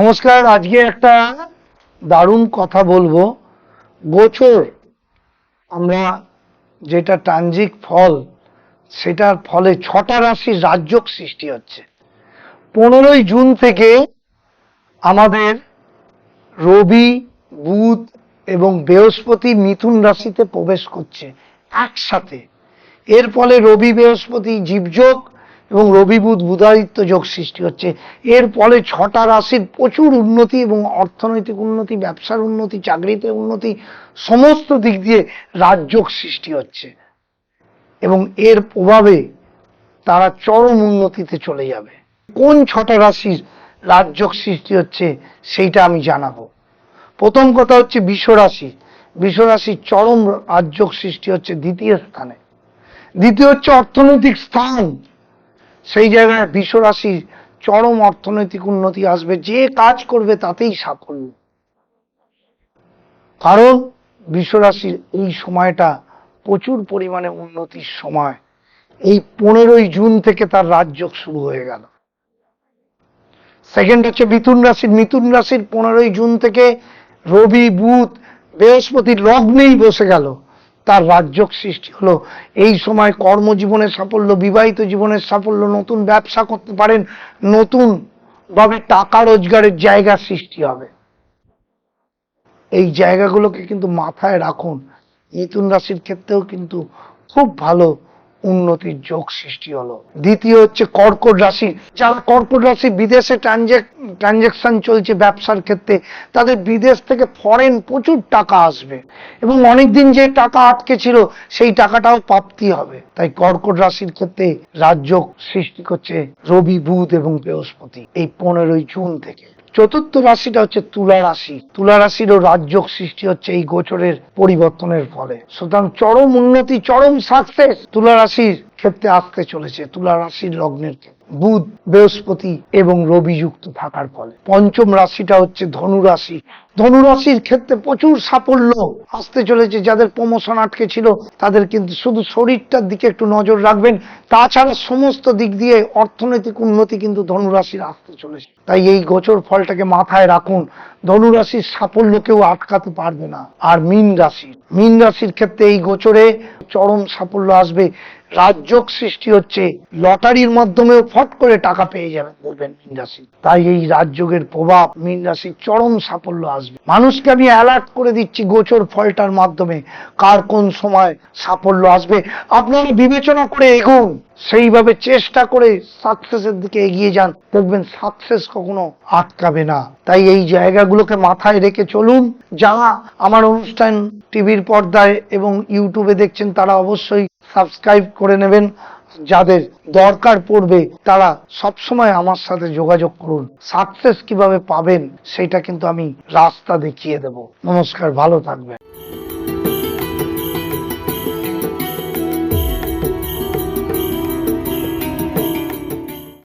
নমস্কার, আজকে একটা দারুণ কথা বলব। গোচর। আমরা যেটা ট্রানজিক ফল, সেটার ফলে ছটা রাশির রাজ্যক সৃষ্টি হচ্ছে। পনেরোই জুন থেকে আমাদের রবি, বুধ এবং বৃহস্পতি মিথুন রাশিতে প্রবেশ করছে একসাথে। এর ফলে রবি, বৃহস্পতি জীবযোগ এবং রবি বুধ, বুধাদিত্য যোগ সৃষ্টি হচ্ছে। এর ফলে ছটা রাশির প্রচুর উন্নতি এবং অর্থনৈতিক উন্নতি, ব্যবসার উন্নতি, চাকরিতে উন্নতি, সমস্ত দিক দিয়ে রাজযোগ সৃষ্টি হচ্ছে। এবং এর প্রভাবে তারা চরম উন্নতিতে চলে যাবে। কোন ছটা রাশির রাজযোগ সৃষ্টি হচ্ছে সেইটা আমি জানাব। প্রথম কথা হচ্ছে বিশ্বরাশি বিশ্বরাশির চরম রাজযোগ সৃষ্টি হচ্ছে দ্বিতীয় স্থানে। দ্বিতীয় হচ্ছে অর্থনৈতিক স্থান। সেই জায়গায় বিশ্বরাশির চরম অর্থনৈতিক উন্নতি আসবে, যে কাজ করবে তাতেই সাফল্য। কারণ বিশ্বরাশির এই সময়টা প্রচুর পরিমাণে উন্নতির সময়। এই পনেরোই জুন থেকে তার রাজযোগ শুরু হয়ে গেল। সেকেন্ড হচ্ছে মিথুন রাশির মিথুন রাশির পনেরোই জুন থেকে রবি, বুধ, বৃহস্পতি লগ্নেই বসে গেল। তার রাজযোগ সৃষ্টি হলো। এই সময় কর্মজীবনের সাফল্য, বিবাহিত জীবনের সাফল্য, নতুন ব্যবসা করতে পারেন, নতুন ভাবে টাকা রোজগারের জায়গা সৃষ্টি হবে। এই জায়গাগুলোকে কিন্তু মাথায় রাখুন। মিথুন রাশির ক্ষেত্রেও কিন্তু খুব ভালো উন্নতির যোগ সৃষ্টি হলো। দ্বিতীয় হচ্ছে কর্কট রাশি। যারা কর্কট রাশি বিদেশে ট্রানজেকশন চলছে ব্যবসার ক্ষেত্রে, তাদের বিদেশ থেকে ফরেন প্রচুর টাকা আসবে। এবং অনেকদিন যে টাকা আটকে ছিল, সেই টাকাটাও প্রাপ্তি হবে। তাই কর্কট রাশির ক্ষেত্রে রাজযোগ সৃষ্টি করছে রবি, বুধ এবং বৃহস্পতি এই পনেরোই জুন থেকে। চতুর্থ রাশিটা হচ্ছে তুলা রাশি। তুলা রাশিরও রাজযোগ সৃষ্টি হচ্ছে এই গোচরের পরিবর্তনের ফলে। সুতরাং চরম উন্নতি, চরম সাকসেস তুলা রাশির ক্ষেত্রে আসতে চলেছে, তুলা রাশির লগ্নের ক্ষেত্রে। বুধ, বৃহস্পতি এবং রবি যুক্ত থাকার ফলে। পঞ্চম রাশিটা হচ্ছে ধনু রাশি ধনু রাশির ক্ষেত্রে প্রচুর সাফল্য আসতে চলেছে। যাদের প্রমোশন আটকে ছিল, তাদের কিন্তু শুধু শরীরটার দিকে একটু নজর রাখবেন। তাছাড়া সমস্ত দিক দিয়ে অর্থনৈতিক উন্নতি কিন্তু ধনু রাশির আসতে চলেছে। তাই এই গোচর ফলটাকে মাথায় রাখুন। ধনু রাশির সাফল্য কেউ আটকাতে পারবে না। আর মীন রাশি। মীন রাশির ক্ষেত্রে এই গোচরে চরম সাফল্য আসবে। রাজযোগ সৃষ্টি হচ্ছে। লটারির মাধ্যমেও ফট করে টাকা পেয়ে যাবেন, বলবেন মীন রাশি। তাই এই রাজযোগের প্রভাব মীন রাশির চরম সাফল্য আসবে। মানুষকে আমি অ্যালার্ট করে দিচ্ছি গোচর ফলটার মাধ্যমে, কার কোন সময় সাফল্য আসবে। আপনারা বিবেচনা করে এগুন, সেইভাবে চেষ্টা করে সাকসেসের দিকে এগিয়ে যান। দেখবেন সাকসেস কখনো আটকাবে না। তাই এই জায়গাগুলোকে মাথায় রেখে চলুন। যারা আমার অনুষ্ঠান টিভির পর্দায় এবং ইউটিউবে দেখছেন, তারা অবশ্যই সাবস্ক্রাইব করে নেবেন। যাদের দরকার পড়বে তারা সবসময় আমার সাথে যোগাযোগ করুন। সাকসেস কীভাবে পাবেন, সেটা কিন্তু আমি রাস্তা দেখিয়ে দেব। নমস্কার, ভালো থাকবেন।